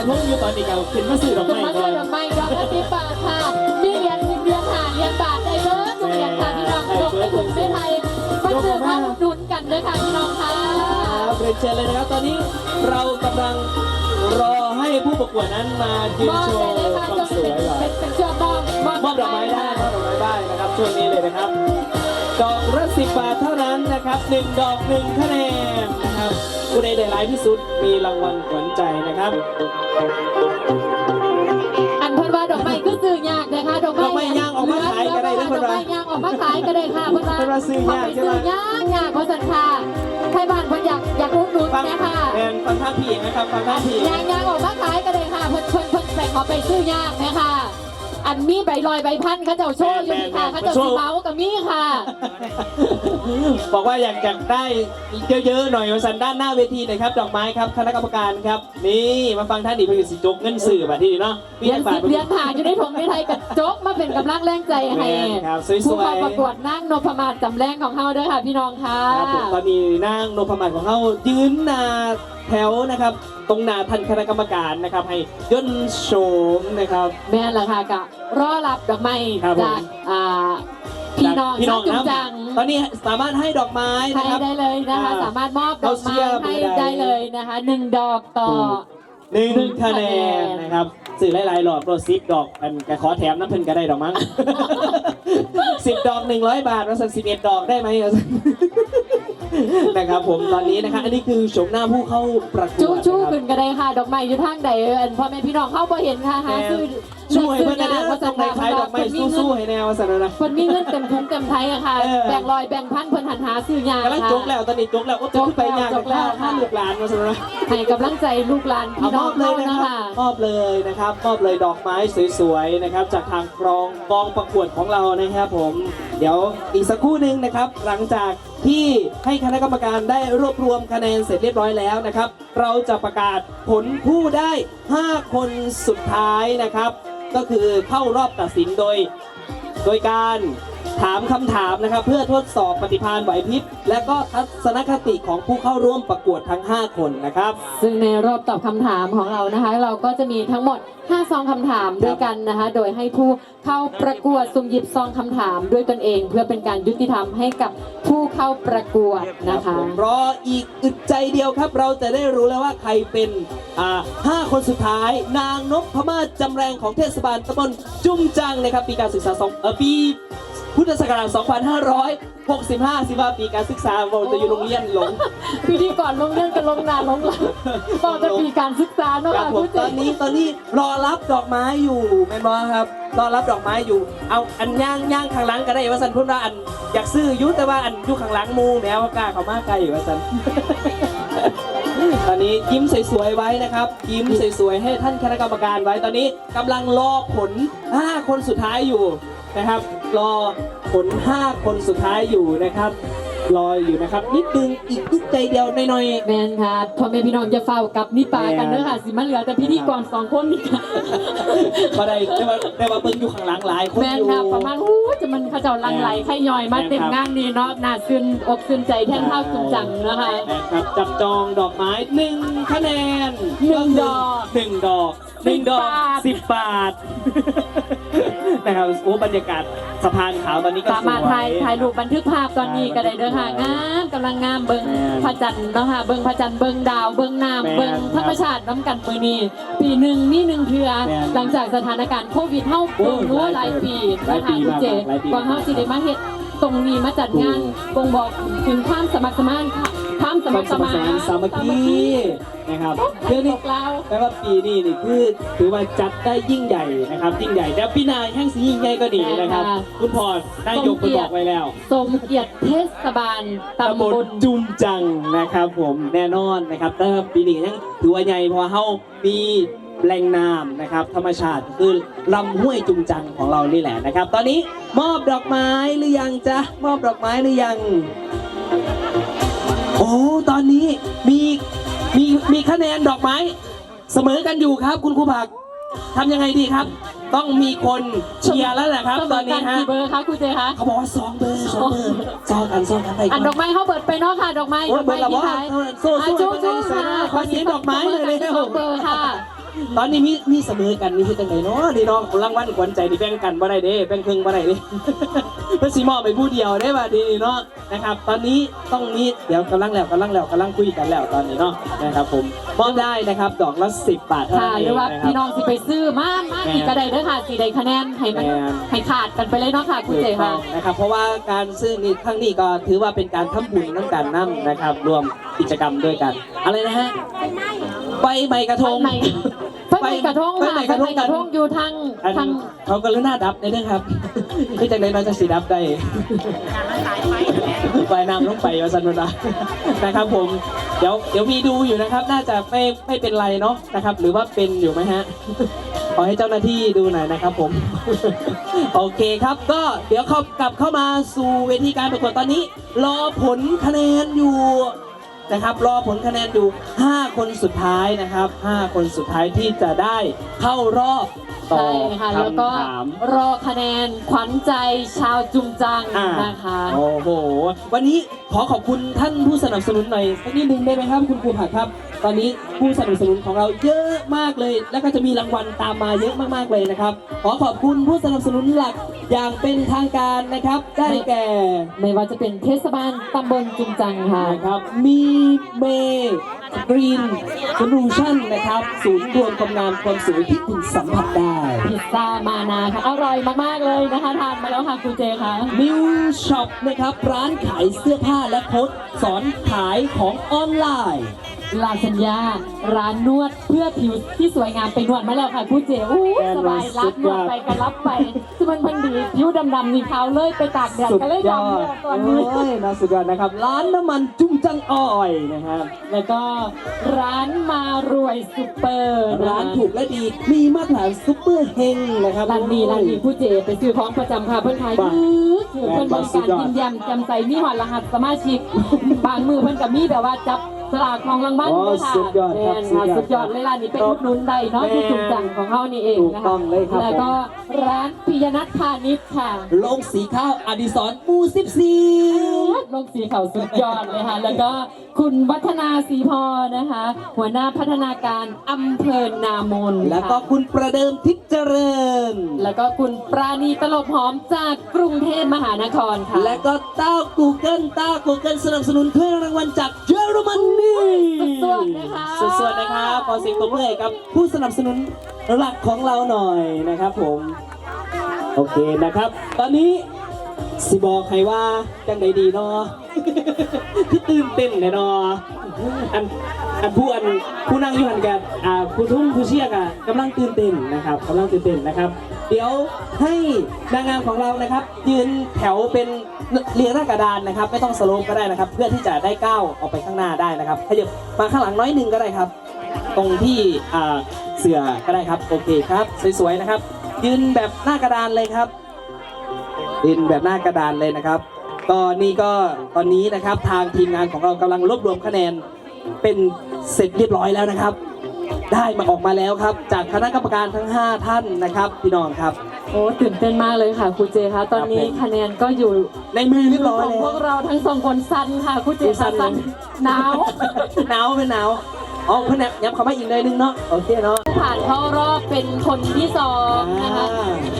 กระทงอยู่ตอนนี้ก็ขึ้นมาซื้อดอกไม้มาก่ช่อนดอกไม้ดอกละสิบบาทค่ะมีเหรียญสิบเหรียญหาเหรียญบาทได้เบิร์ดทุกเหรียญค่ะพี่น้องยกไปถึงไม่ไทยมาซื้อมาดหนุนกันด้วยค่ะพี่น้องค่ะครับเรียนเชิญเลยนะครับ ตอนนี้เรากำลังรอให้ผู้ประกวดนั้นมายืนมโชว์ความช่วงสนี้วยก่อนเป็นเป็นช่วงมอบมอบดอกไม้ได้มอบดอกไม้ได้นะครับช่วงนี้เลยนะครับ ดอกละสิบบาทเท่านั้นนะครับหนึ่งดอกหนึ่งคะแนนนะครับผู้ใดได้หลายที่สุดมีรางวัลขวัญ ครับอันเพิ่นว่าดอกไม้คือซื้อยากนะคะดอกไม้ดอกไม้ย่างออกมาขายก็ได้นะดเพิ่อกนว่าไม้ย่างออกมาขายก็ได้ค่ะเพิ่นว่าเพิ่นว่าซื้อยากใช่ไหมซื้อยากยากเพราะสันค่ะไทยบ้านเพิ่นอยากอยากอุดหนุนฟังนะคะแทนฟังท่าผีนะครับฟังท่าผียางยางออกมาขายก็ได้ค่ะเพิ่นเพิ่นเพิ่นใส่ขอไปซื้อยากนะคะ อันมีใบลอยใบพันเขาเจ้าโชว์อยู่นี่ค่ะเขาเจ้าสีเมากับมีค่ะ บอกว่าอยากจะได้เยอะๆหน่อยวันสันด้านหน้าเวทีหน่อยครับดอกไม้ครับคณะกรรมการครับ นี่มาฟังท่านดีเพื่อสิจกเงินสื่อแบบที่นี่เนาะเรียนสิบเรียนผ่านอยู่ในถงในไทยกับโจ๊กมาเป็นกำลังแรงใจให้แม่นครับสผู้วยเข้าๆประกวดนั่งนพมาศจำแรงของเฮาเด้อค่ะพี่น้องค่ะครับผมตอนนี้นางนพมาศของเขายืนหนา แถวนะครับ ตรงหน้าท่านคณะกรรมการนะครับ ให้ย่นโฉมนะครับ แม่นละค่ะกะรอรับดอกไม้ครับผม จากอ่าพี่น้องพี่น้องชาวจุนะงจังตอนนี้สามารถให้ดอกไม้ให้นะครับ ได้เลยนะคะ อ่าสามารถมอบดอกไม้เอาเสื้อไปให้ได้ ได้เลยนะคะหนึ่งดอกต่อ หนึ่งหนึ่งคะแนคะแนนนนะครับสื่อหลายๆหลอดโปรซิปดอกอันกขอแถมน้ำเพิ่นก็ได้ดอกมั้ง สิบดอกหนึ่งร้อยบาทเราสั่สิบเอ็ดดอกได้ไหม นะครับผมตอนนี้นะคะอันนี้คือชมหน้าผู้เข้าประกวดจู้จู้นะครับขึ้นก็ได้ค่ะ ดอกไม้อยู่ทางใดเอิ้นพ่อแม่พี่น้องเข้าบ่เห็นค่ะหาซื้อช่วยซื้เพื่อนนะเด้อว่าต้องในขายดอกไม้สู้ๆให้แนวว่าสันนะคนมีเงินเต็มทุงเต็มไทยอะค่ะเออแบ่งลอยแบ่งพันเพิ่นหันหาซื้อยากกำลังค่ะจกแล้วตอนนี้จกแล้วโอ้จกไปยากจกแล้วถ้าลูกหลานมาสันนะให้กำลังใจลูกหลานเอาพี่มน้อองบเลยเขานะนะครับคะมอบเลยนะครับมอบเลยดอกไม้สวยๆนะครับ จากทางกรองกองประกวดของเรานะครับผม เดี๋ยวอีกสักครู่หนึ่งนะครับ หลังจาก ที่ให้คณะกรรมการได้รวบรวมคะแนนเสร็จเรียบร้อยแล้วนะครับ เราจะประกาศผลผู้ได้ 5 คนสุดท้ายนะครับ ก็คือเข้ารอบตัดสินโดย โดยการ ถามคำถามนะครับ เพื่อทดสอบปฏิภาณไหวพริบและก็ทัศนคติของผู้เข้าร่วมประกวดทั้ง 5 คนนะครับ ซึ่งในรอบตอบคำถามของเรานะคะ เราก็จะมีทั้งหมด 5 ซองคำถามด้วยกันนะคะ โดยให้ผู้เข้าประกวดสุ่มหยิบซองคำถามด้วยตนเอง เพื่อเป็นการยุติธรรมให้กับผู้เข้าประกวดนะครัคะบผมรออีกอึดใจเดียวครับ เราจะได้รู้แล้วว่าใครเป็นอ่าห้าคนสุดท้าย นางนพพมาศจำแรงของเทศบาลตำบลจุ้มจังนะครับปีการศึกษาสองเออปี พุทธศักราช 2565 สิว่าปีการศึกษาเราจะอยู่โรงเรียนหลงพิธีก่อนลงเรื่องกันลงนานลงหลังต่อจะมีการศึกษาเนาะครับค่ะผมผู้ตเจ็อนนี้ตอนนี้รอรับดอกไม้อยู่แม่นบอครับ รอรับดอกไม้อยู่ เอาอันย่างย่างข้างหลังก็ได้ว่าสันพูดว่าอันอยากซื้ออยุแต่ว่าอันอยู่ข้างหลังหมูแมวกล้าเขามากไกลอยู่ว่าสัน ตอนนี้ยิ้มสวยๆไว้นะครับ ยิ้มสวยๆให้ท่านคณะกรรมการไว้ตอนนี้กำลังรอผล 5 คนสุดท้ายอยู่ นะครับ รอผล5คนสุดท้ายอยู่นะครับ รออยู่นะครับ นิดนึงอีกนิดใจเดียวหน่อยๆ แมนค่ะพ่อแม่พี่น้องจะเฝ้ากับนิปากันเด้อค่ะ สิมันเหลือแต่พิธีกรสองคนนี่ค่ะมาได้แต่ว่าแต่ว่าเบิ่งอยู่ข้างหลังหลายคนแมนอยู่ ค่ะประมาณอู้จะมันเขาเจ้าลังไหลไข่ย่อยมาเต็มงานนี่เนาะน่าซึ้นอกซึ้นใจแท่นเท่าจุงจังนะคะ นะครับจับจองดอกไม้หนึ่งคะแนนหนึ่งดอก หนึ่งดอก หนึ่งดอกสิบบาทสิบบาทนะครับโอ้บรรยากาศสะพานขาวตอนนี้ก็สามารถสวยถ่ายถ่ายรูปบันทึกภาพตอนนี้ก็ได้เด้อค่ะงามกำลังงามเบิ่งแม่นพระจันทร์เนาะค่ะเบิ่งพระจันทร์เบิ่งดาวเบิ่งแม่น้ำนเบิ่งธรรมชาติน้ำกันมือนี้ปีหนึ่งมีหนึ่งเทือแม่นหลังจากสถานการณ์โควิดเฮาโอ้เบิ่งรู้หลายปีหลายนะปีคะคุณเจมากหลายปีกว่าเฮาสิได้มาเฮ็ดตรงนี้มาจัดงานบ่งบอกถึงความสมัครสมาน ความสคมัวาคมรสสมัครมานสามัคคีนะครับเพื่เพื่ออนี่นี่เราแปลว่าปีนี้นี่คือถือว่าจัดได้ยิ่งใหญ่นะครับยิ่งใหญ่แล้วปีหน้าแห่งสียิ่งใหญ่ก็ดีนะครับ คุณพอได้ยกไปบอกไว้แล้วสมเกียรติเทศบาลตำตำบบลลจุมจังนะครับ ผมแน่นอนนะครับแต่ปีนี้ยังถือว่าใหญ่เพราะว่าเฮามีแหล่งน้ำนะครับ ธรรมชาติคือลำห้วยจุมจังของเรานี่แหละนะครับ ตอนนี้มอบดอกไม้หรือยังจ๊ะมอบดอกไม้หรือยัง โอ้ ตอนนี้มีมีมีคะแนนดอกไม้ เสมอกันอยู่ครับ คุณครูผักทำยังไงดีครับ ต้องมีคนเชียร์แล้วแหละครับ ตอนนี้ฮะกี่เบอร์คะคุณเจคะเขาบอกว่าสองเบอร์สองเบอร์ซ้อนกันซ้อนกันไปอันดอกไม้เขาเบิดไปเนาะค่ะ ดอกไม้โอ้ยดอกเบอไม้ร์ละที่ว่าท้ายสู้สู้อะสู้สู้ๆค่ะขอเสียงดอกไม้เลยเร็วสองเบอร์ค่ะ ตอนนี้มีมีเสมอกันนี่คือจังไดเนาะนี่เนาะรางวัลขวัญใจนี่แบ่งกันบ่ได้เด้แบ่งครึ่งบ่ได้เด้เพิ่นสิมอบไปผู้เดียวได้บ่ดีเนาะนะครับ ตอนนี้ต้องมีเดี๋ยวกำลังแล้วกำลังแล้วกำลังคุยกันแล้วตอนนี้เนาะนะครับผมมอบได้นะครับดอกละ10บาทเท่าค่ะนั้นหเอรืองว่านะคพี่น้รัอบ งสิไปซื้อมามาแม่อีกก็ได้เด้อค่ะสีใดคะแนนให้มันแม่ ให้ขาดกันไปเลยเนาะค่ะคุณเจถูกต้ค่ะองนะครับเพราะว่าการซื้อนี่ครั้งนี้ก็ถือว่าเป็นการทำบุญน้ำกันน้ำนะครับ รวมกิจกรรมด้วยกัน อะไรนะฮะ ไปใบกระทงไม่เพิ่นไปกระทงค่ะไปเพิ่นไปไปกกระระททง งอยู่ทางอันทางเขาก็รู้หน้าดับในเรื่องครับที่จากในน้อยจะสีดับได้ปลายน้ำลงไปวาสันวนานะครับผม เดี๋ยวเดี๋ยวมีดูอยู่นะครับ น่าจะไม่ไม่เป็นไรเนาะนะครับ หรือว่าเป็นอยู่ไหมฮะ ขอให้เจ้าหน้าที่ดูหน่อยนะครับผม โอเคครับ ก็เดี๋ยวเข้ากลับเข้ามาสู่เวทีการประกวดตอนนี้ รอผลคะแนนอยู่ นะครับ รอผลคะแนนอยู่5คนสุดท้ายนะครับ 5 คนสุดท้ายที่จะได้เข้ารอบต่อใช่ค่ะ แล้วก็คำถาม รอคะแนนขวัญใจชาวจุงจังอ่า นะคะ โอ้โห วันนี้ขอขอบคุณท่านผู้สนับสนุนหน่อยสักนิดนึงได้ไหมครับคุณครูผักครับ ตอนนี้ผู้สนับสนุนของเราเยอะมากเลย แล้วก็จะมีรางวัลตามมาเยอะมากๆเลยนะครับ ขอขอบคุณผู้สนับสนุนหลัก อย่างเป็นทางการนะครับ ได้แก่ไม่ว่าจะเป็นเทศบาลตำบลจุงจังค่ะ นะครับ มีเมกรีนโซลูชันนะครับ ศูนย์รวมความงามความสวยที่คุณสัมผัสได้ พิซซ่ามานาค่ะ อร่อยมาก ๆ เลยนะคะ ทานมาแล้วค่ะคุณเจค่ะนิวช็อปนะครับ ร้านขายเสื้อผ้าและโค้ดสอนขายของออนไลน์ ลาสัญญา ร้านนวดเพื่อผิวที่สวยงามไปนวดมาแล้วค่ะคุณเจอู้แอนสบายสุรับดนยวดอดไปก็รับไปคือมันพันดีผิวดำๆนี่ขาวเลยไปตากแดดสุดก็เลยยอดำดเลยตอนนี้ โอ้ยน่าสุดยอดนะครับ ร้านน้ำมันจุ้งจังอ้อยนะครับ แล้วก็ร้านมารวยซุปเปอร์ะคะร้านถูกและดีมีมาตรฐานซุปเปอร์เฮงนะครับ ร้านดีร้านดีผู้เจไปซื้อของประจำค่ะเพื่อนขายบ้ายืดคือเพื่อนบริสุกาดรยอดกินยำจำใสมีหอดรหัสสมาชิกบางมือเพื่อนกับมีแบบว่าจับ สลากของรางวัลอ๋อด้วยค่ะสุดยอดครับแม่นค่ะสุสุดดยยออดดเลยร้านนี้เป็นอุดหนุนได้เนาะที่จุงจังของเขานี่เองถูกนะต้คะองเลยครับ แล้วก็ร้านปิยนัทพาณิชย์ค่ะโรงสีข้าวอดิศรปูสิบสี่ ลงสีเขาสุดยอดเลยค่ะ แล้วก็คุณวัฒนาสีพอนะคะ หัวหน้าพัฒนาการอำเภอนามนแล้วก็ค่ะคุณประเดิมทิพย์เจริญ แล้วก็คุณปราณีตลบหอมจากกรุงเทพมหานครค่ะ และก็เต้ากูเกิลเต้ากูเกิลสนับสนุนถ้วยรางวัลจากเยอรมนีสวดๆนะคะ สวดๆนะครับขอเสียงตบมือให้กับผู้สนับสนุนหลักของเราหน่อยนะครับผม โอเคนะครับ ตอนนี้สิบอกใครว่าจังใดดีเนาะ คือตื่นเต้นเลยเนาะอัน อันผู้อันผู้นั่งอยู่หันกันอ่าผู้ทุ่งผู้เชียกอะกำลังตื่นเต้นนะครับกำลังตื่นเต้นนะครับ เดี๋ยวให้นางงามของเรานะครับ ยืนแถวเป็นเรียงหน้ากระดานนะครับ ไม่ต้องสโลปก็ได้นะครับ เพื่อที่จะได้ก้าวออกไปข้างหน้าได้นะครับขยับมาข้างหลังน้อยหนึ่งก็ได้ครับ ตรงที่อ่าเสือก็ได้ครับโอเคครับสวยๆนะครับ ยืนแบบหน้ากระดานเลยครับ ยืนแบบหน้ากระดานเลยนะครับก็นี่ก็ตอนนี้นะครับทางทีมงานของเรากำลังรวบรวมคะแนน เป็นเสร็จเรียบร้อยแล้วนะครับ ได้มาออกมาแล้วครับ จากคณะกรรมการทั้ง 5 ท่านนะครับพี่น้องครับ โอ้ตื่นเต้นมากเลยค่ะคุณเจคะตอนนี้ครับผมคะแนนก็อยู่ในมือเรียบร้อยของแล้พววกเราทั้งสองคนสั้นค่ะคุณเจสั้ค่ะนเลยสั้นหนาวหนาวเป็นหนาวอ๋อเพื่อนยับเขามาอีกเลยนึงเนาะโอเคเนาะผ่านเข้ารอบเป็นคนที่สองนะคะอ่าตอ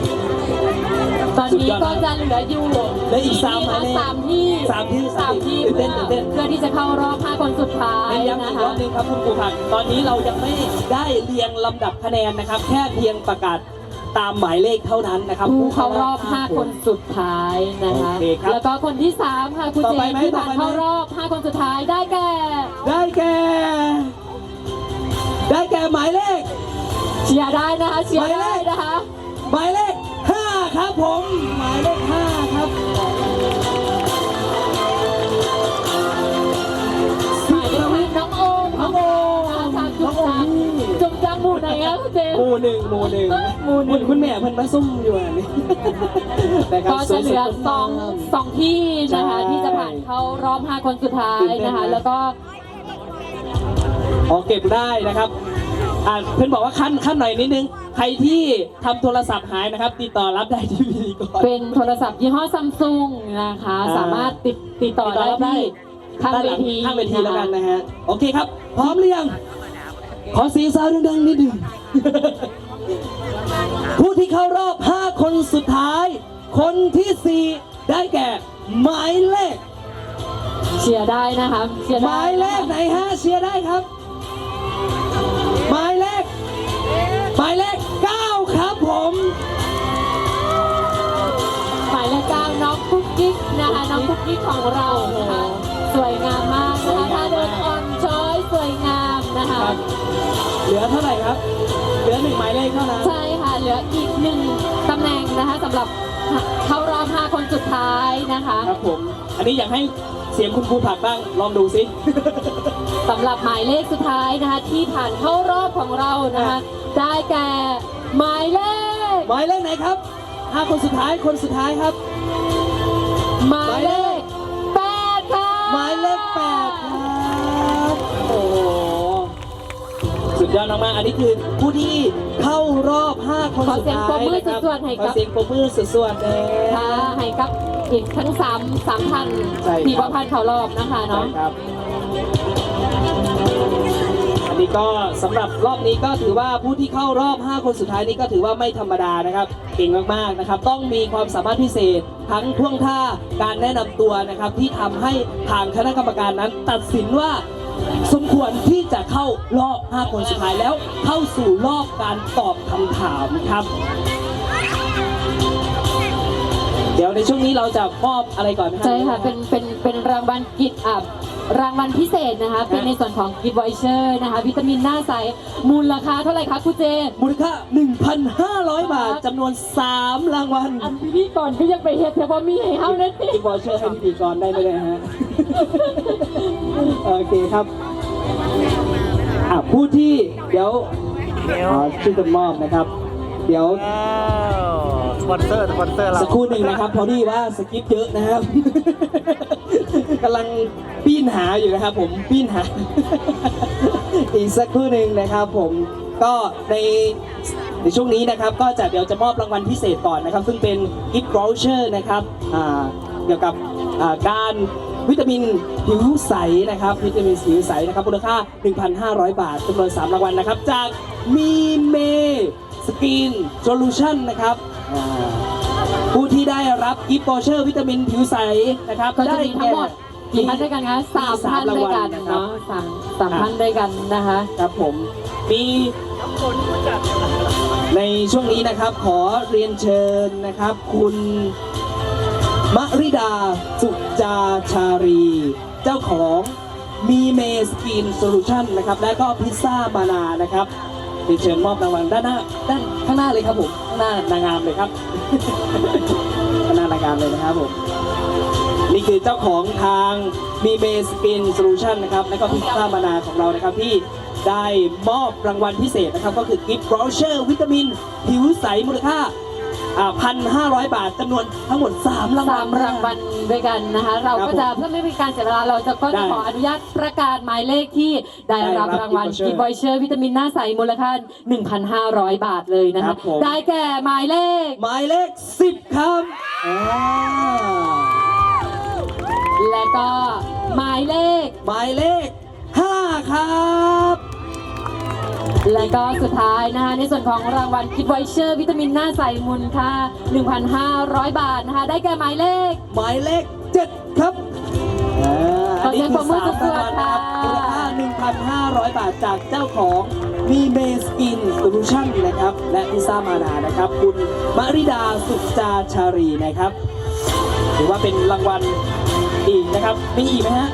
นนี้ก็จะเหลืออยู่เหลืออีกสามหมายเลขสามที่สามที่สามที่ตื่นเต้นตื่นเต้นเพื่อที่จะเข้ารอบห้าคนสุดท้ายเน้นย้ำนะอีกรคะอบนึงครับคุณครูผักตอนนี้เรายังไม่ได้เรียงลำดับคะแนนนะครับ แค่เพียงประกาศตามหมายเลขเท่านั้นนะครับผู้เข้ารอบ 5 คนสุดท้ายนะคะโอเคครับแล้วก็คนที่ 3 ค่ะคุณต่อเจไปไหมที่ต่อผ่านไปไหมเข้ารอบ 5 คนสุดท้ายได้แก่ ได้แก่ ได้แก่หมายเลขเชียร์ได้นะคะเชียร์หมายเลได้ขนะคะหมายเลข5 ครับผมหมายเลข5ครับหมายเลขห้าน้องโอมน้องโอมนะคะจากจุน้องโอจัมงนี่จุงจังหมู่ไหนคะคุณเจหมู่หนึ่งหมู่หนึ่งหมู่หนึ่ง คุณแม่เพิ่นมาซุ่มอยู่อันนี้นะครัก็จะเหลือสองสองที่นะคะใช่ที่จะผ่านเข้ารอบ5คนสุดท้ายตื่นเต้นนะคะนะแล้วก็ขอเก็บได้นะครับ อ่าเพื่อนบอกว่าขั้นขั้นหน่อยนิดนึง ใครที่ทำโทรศัพท์หายนะครับ ติดต่อรับได้ที่พิธีกร เป็นโทรศัพท์ยี่ห้อซัมซุงนะคะ อ่า สามารถติดติดต่อติดต่อได้รับได้ที่ข้างด้านเวหลังทีข้างเวทีแล้วกันนะคะนะฮะโอเคครับ พร้อมหรือยังขอเสียงซาวดังๆนิดหนึ่ง ผู้ที่เข้ารอบ 5 คนสุดท้าย คนทีสี่4 ได้แก่ หมายเลข เชียร์ได้นะคะเชียร์หได้มายเลขไหนฮะเชียร์ได้ครับ มายเลข9ครับผมหมายเลขเก้าน้องคุกกิ๊กนะคะน้องคุกกิ๊กของเรานะคะสวยงามมากนะคะถ้าเดินอ่อนช้อยสวยงามนะคะครับเหลือเท่าไหร่ครับ เหลือหนึ่งหมายเลขเท่านั้น ใช่ค่ะเหลืออีกหนึ่งตำแหน่งนะคะสำหรับเข้ารอบ5คนสุดท้ายนะคะ ครับผม อันนี้อยากให้เสียงคุณครูผักบ้าง ลองดูสิสำหรับหมายเลขสุดท้ายนะคะที่ผ่านเข้ารอบของเรานะคะ ได้แก่หมายเลข หมายเลขไหนครับ5คนสุดท้ายคนสุดท้ายครับ หมายเลขแปดค่ะหมายเลขแปดครับโอ้โหสุดยอดมากๆอันนี้คือผู้ที่เข้ารอบ 5 คนขอสุดเสียงท้ายปรบมือนะครับสวดๆให้ขอกับ เสียงปรบมือสวดๆเลย ค่ะให้กับอีกทั้งสามสามพันใช่ครับที่ประพันธ์เขารอบนะคะใช่เนาะ ครับอันนี้ ก็สำหรับรอบนี้ก็ถือว่าผู้ที่เข้ารอบ 5 คนสุดท้ายนี้ก็ถือว่าไม่ธรรมดานะครับเก่งมากๆนะครับ ต้องมีความสามารถพิเศษทั้งท่วงท่าการแนะนำตัวนะครับ ที่ทำให้ทางคณะกรรมการนั้น ตัดสินว่า สมควรที่จะเข้ารอบ 5 คนสุดท้ายแล้ว เข้าสู่รอบการตอบคำถามครับ เดี๋ยวในช่วงนี้เราจะมอบอะไรก่อนไหมรับ ใช่ค่ะ เป็น เป็น เป็นรางวัลกิจอับ รางวัลพิเศษนะคะ เป็นในส่วนของกิฟต์ไวเชอร์นะคะ วิตามินหน้าใส มูลค่าเท่าไหร่คะครูเจมูลค่า 1,500 บาทจำนวน 3 รางวัลอันพิธีก่อนก็ยังไปเฮ็ดแต่ว่ามีให้เฮานั่นเองอีกบอเชอร์ให้พิธีกรได้ไหมเนี่ยฮะ โอเคครับ อะผู้ที่เดี๋ยวขอชื่อกันมอบนะครับ เดี๋ยวว้าวสปอนเซอร์สปอนเซอร์เราสักครู่หนึ่งนะครับ พอดีว่าสคริปต์เยอะนะครับ กำลัง ปีนหาอยู่นะครับผมปีนหา อีกสักครู่หนึ่งนะครับผมก็ในในช่วงนี้นะครับก็จะเดี๋ยวจะมอบรางวัลพิเศษก่อนนะครับ ซึ่งเป็นกิฟต์ o ร c เชอร์นะครับเกี่ยวกับการวิตามินผิวใสนะครับ วิตามินผิวใสนะครับมูลค่า 1,500 บาทจำนวน 3 รางวัลนะครับ จากมีเมสกินโซลูชันนะครับผู้ที่ได้รับกิฟต์ o ร c เชอร์วิตามินผิวใสนะครับก็จะมีทั้งหมด กี่ท่านด้วยกันคะสามสาท่ามนรางด้วยวัลกันนะครับเนาะสามสามท่านด้วยกันนะคะครับผมมีในช่วงนี้นะครับขอเรียนเชิญนะครับ คุณมริดาสุจาชารี เจ้าของมีเมสกินโซลูชันนะครับ และก็พิซซ่ามานานะครับเรียนเชิญมอบรางวัลด้านหน้าด้านข้างหน้าเลยครับผมข้างหน้านางงามเลยครับข้างหน้านางงามเลยนะครับผม นี่คือเจ้าของทางมีเมสกินโซลูชันนะครับ และก็พิซซ่ามานาของเรานะครับที่ได้มอบรางวัลพิเศษนะครับ ก็คือกิฟต์ o ร c เชอร์วิตามิน ผิวใสมูลค่าพันห้าร้อยบาทจำนวนทั้งหมด 3 รางวัสาลมรางวัลด้วยกันนะคะ เราครับก็จะเพื่อไม่เป็นการเสียเวลาเราจะก็ได้จะขออนุญาตประกาศหมายเลขที่ได้รับได้รับรางวัล gift voucher กิฟต์วอยเชอร์วิตามินหน้าใสมูลค่า 1,500 บาทเลยนะครัคะบผมได้แก่หมายเลข หมายเลข 10 ครับอ่า และก็หมายเลข หมายเลข 5 ครับ และก็สุดท้ายนะคะในส่วนของรางวัลกิฟต์วอยเชอร์ วิตามินหน้าใสมูลค่า 1,500 บาทนะคะได้แก่หมายเลข หมายเลข 7 ครับอ่าขอเสียงปรบมือสามรางวัลนะครับสุมูดลๆค่ะค่า1,500 บาทจากเจ้าของมีเมสกินโซลูชันนะครับ และพิซซ่ามานานะครับ คุณมริดาสุจาชารีนะครับ ถือว่าเป็นรางวัล อีกนะครับมีอีกไหมฮะ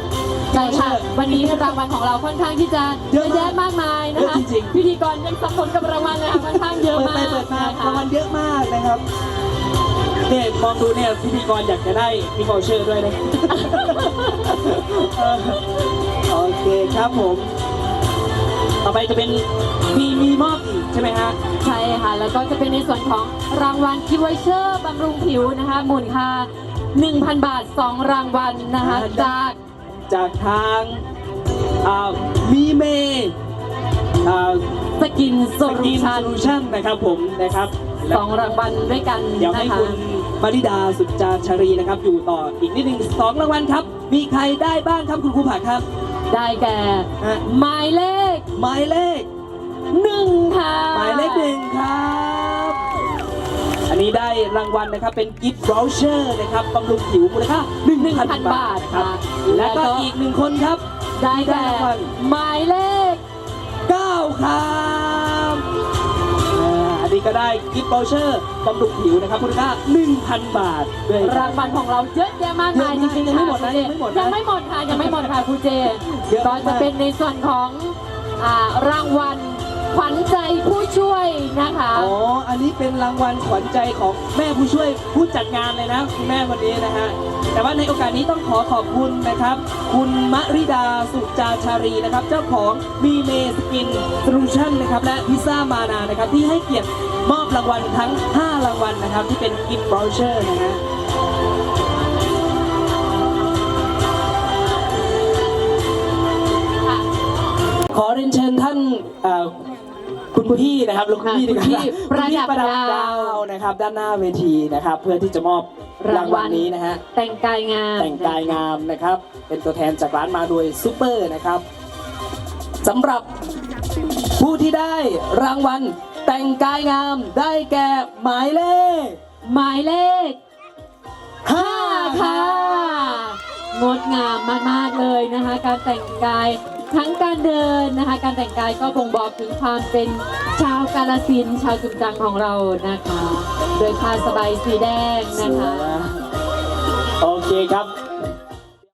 ใช่ค่ะ วันนี้รางวัลของเราค่อนข้างที่จะเยเยอะอะแยะมากมายนะเยอะคะจริงๆ พิธีกรยังสับสนกับรางวัลเลยค่ะค่อนข้างเยอะเปิดมาไปกเปิดมานะคะรางวัลเยอะมากนะครับเนี่ยมองดูเนี่ยพิธีกรอยากจะได้มีโวเชอร์ด้วยนะ เออโอเคครับผม ต่อไปจะเป็นมีมีมอบอีกใช่ไหมฮะ ใช่ค่ะ แล้วก็จะเป็นในส่วนของรางวัลคิวเชอร์บำรุงผิวนะคะ มูลค่า 1,000 บาท 2 รางวัลนะคะอ่าจากจากทางอ่ามีเมอ่าสกินโซสลูกินชัโซนลูชันนะครับผมนะครับและสองรางวัลด้วยกันเดี๋ยวนะให้คะคุณมาริดาสุจจาชารีนะครับ อยู่ต่ออีกนิดหนึ่งสองรางวัลครับ มีใครได้บ้างครับคุณครูผักครับ ได้แก่ฮะหมายเลขหมายเลขหนึ่งค่ะหมายเลขหนึ่งครับอั นนี้ได้รางวัลนะครับเป็นกิฟต์บร o เชอร์นะครับบำรุงผิวมูลค่า1,000 1,000บาทครับค่ะและก็แล้วก็ อีกหนึ่งคนครับได้แก่รางวัลหมายเลข 9ครับอ่าอันนี้ก็ได้กิฟต์บร o เชอร์บำรุงผิวนะครับมูลค่า1,000 บาทด้วยครารับงวัลของเราเยอะแยะมากมายเยจอะมากริงๆยังไม่หมดนะค่ะยังไม่หมดนะยังไม่หมดค่ะยังไม่หมดค่ะครูเจเยอะก็มากจะเป็นในส่วนของอ่ารางวัล ขวัญใจผู้ช่วยนะคะ อ๋อ อันนี้เป็นรางวัลขวัญใจของแม่ผู้ช่วยผู้จัดงานเลยนะคุณแม่วันนี้นะฮะ แต่ว่าในโอกาสนี้ต้องขอขอบคุณนะครับ คุณมริดาสุจาชารีนะครับ เจ้าของมีเมสกินโซลูชันนะครับ และพิซซ่ามานานะครับ ที่ให้เกียรติมอบรางวัลทั้ง 5 รางวัลนะครับ ที่เป็นกิฟต์บร o เชอร์นะฮะขอเรียนเชิญท่านอ่อ คุณพี่นะครับลุงพี่ดีกว่าคุณพี่ประดับคุณพี่ดาวนะครับ ด้านหน้าเวทีนะครับ เพื่อที่จะมอบรางวัลนี้นะฮะแต่งกายงามแต่งกายงามนะครับ เป็นตัวแทนจากร้านมาโดยซูเปอร์นะครับสำหรับผู้ที่ได้รางวัลแต่งกายงามได้แก่หมายเลข หมายเลขห้า5ค่ะงดงามมากๆเลยนะคะ การแต่งกาย ทั้งการเดินนะคะ การแต่งกายก็บ่งบอกถึงความเป็นชาวกาลสินชาวจุมจังของเรานะคะ โดยผ้าสบายสีแดงนะคะ โอเคครับ